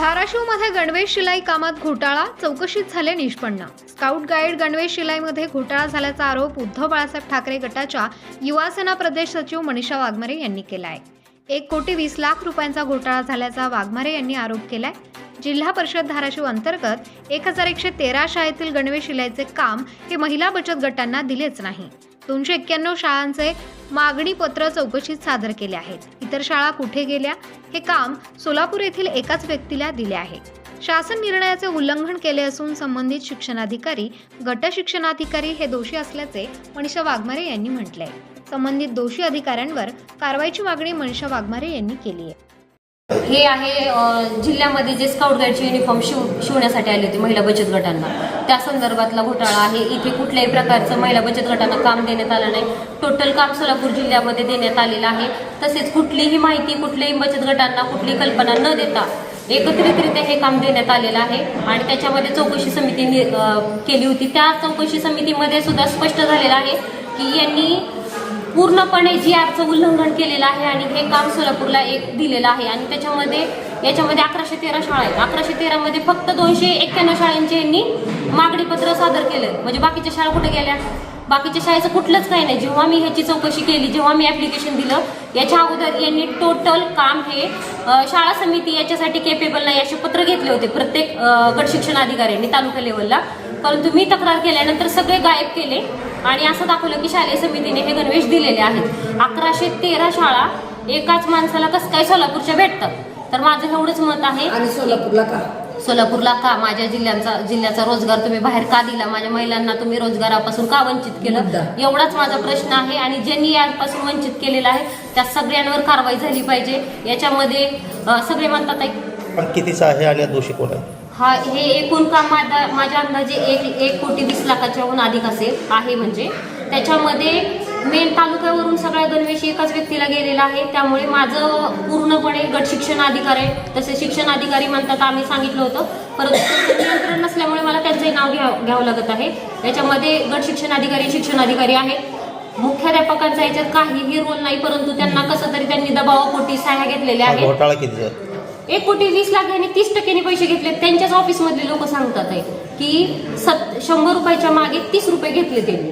धाराशिवमध्ये गणवेश शिलाई कामात घोटाळा चौकशीत झाले निष्पन्न. स्काउट गाईड गणवेश शिलाईमध्ये घोटाळा झाल्याचा आरोप उद्धव बाळासाहेब ठाकरे गटाच्या युवासेना प्रदेश सचिव मनीषा वाघमारे यांनी केला आहे एक कोटी वीस लाख रुपयांचा घोटाळा झाल्याचा वाघमारे यांनी आरोप केलाय. जिल्हा परिषद धाराशिव अंतर्गत एक हजार एकशे तेरा शाळेतील गणवेश शिलाईचे काम हे महिला बचत गटांना दिलेच नाही. दोनशे एक्क्याण्णव शाळांचे मागणी पत्र चौकशीत सादर केले आहेत. इतर शाळा कुठे गेल्या हे काम सोलापूर येथील एकाच व्यक्तीला दिले आहे. शासन निर्णयाचे उल्लंघन केले असून संबंधित शिक्षणाधिकारी गट शिक्षणाधिकारी हे दोषी असल्याचे मनीषा वाघमारे यांनी म्हटले आहे संबंधित दोषी अधिकाऱ्यांवर कारवाईची मागणी मनीषा वाघमारे यांनी केली आहे. हे आहे जिल्ह्यामध्ये जे स्काउट गाईडचे युनिफॉर्म शिव शिवण्यासाठी आले होते महिला बचत गटांना. त्या संदर्भातला घोटाळा आहे. इथे कुठल्याही प्रकारचं महिला बचत गटांना काम देण्यात आलं नाही. टोटल काम सोलापूर जिल्ह्यामध्ये देण्यात आलेलं आहे. तसेच कुठलीही माहिती कुठल्याही बचत गटांना कुठली कल्पना न देता एकत्रितरित्या हे काम देण्यात आलेलं आहे. आणि त्याच्यामध्ये चौकशी समितीने केली होती. त्या चौकशी समितीमध्ये सुद्धा स्पष्ट झालेलं आहे की यांनी पूर्णपणे जी आरचं उल्लंघन केलेलं आहे आणि हे काम सोलापूरला एक दिलेलं आहे. आणि त्याच्यामध्ये याच्यामध्ये अकराशे तेरा शाळा आहेत. अकराशे तेरामध्ये फक्त दोनशे एक्क्याण्णव शाळांचे यांनी मागणीपत्र सादर केलं. म्हणजे बाकीच्या शाळा कुठे गेल्या? बाकीच्या शाळेचं कुठलंच काही नाही. जेव्हा मी ह्याची चौकशी केली जेव्हा मी ॲप्लिकेशन दिलं याच्या अगोदर यांनी टोटल काम हे शाळा समिती याच्यासाठी केपेबल नाही असे पत्र घेतले होते प्रत्येक अ, गट शिक्षण अधिकाऱ्यांनी तालुका लेवलला परंतु मी तक्रार केल्यानंतर सगळे गायब केले. आणि असं दाखवलं की शालेय समितीने हे गणवेश दिलेले आहेत. अकराशे तेरा शाळा एकाच माणसाला कसं काय सोलापूरच्या भेटतात? तर माझं एवढंच मत आहे आणि सोलापूरला का? सोलापूरला का? माझ्या जिल्ह्यांचा जिल्ह्याचा रोजगार तुम्ही बाहेर का दिला? माझ्या महिलांना तुम्ही रोजगारापासून का वंचित केलं. एवढाच माझा प्रश्न आहे आणि ज्यांनी यापासून वंचित केलेलं आहे त्या सगळ्यांवर कारवाई झाली पाहिजे. याच्यामध्ये सगळे म्हणतात कितीचा आहे आणि दोषी कोण आहे? हा हे एकूण काम माझा माझ्या अंदाजे एक एक कोटी वीस लाखाच्याहून अधिक असेल आहे म्हणजे. त्याच्यामध्ये मेन तालुक्यावरून सगळ्या गणवेश एकाच व्यक्तीला गेलेला आहे. त्यामुळे माझं पूर्णपणे गट शिक्षण अधिकारी आहे. तसे शिक्षण अधिकारी म्हणतात आम्ही सांगितलं होतं. परंतु नियंत्रण नसल्यामुळे मला त्यांचंही नाव घ्या घ्यावं लागत आहे. याच्यामध्ये गट शिक्षण अधिकारी शिक्षण अधिकारी आहेत मुख्याध्यापकांचा याच्यात काहीही रोल नाही परंतु त्यांना कसं तरी त्यांनी दबावापोटी सहाय्या घेतलेल्या आहेत. एक कोटी वीस लाख तीस टक्क्यांनी पैसे घेतले त्यांच्याच ऑफिसमधले लोक सांगतात आहे की सत शंभर रुपयाच्या मागे तीस रुपये घेतले त्यांनी.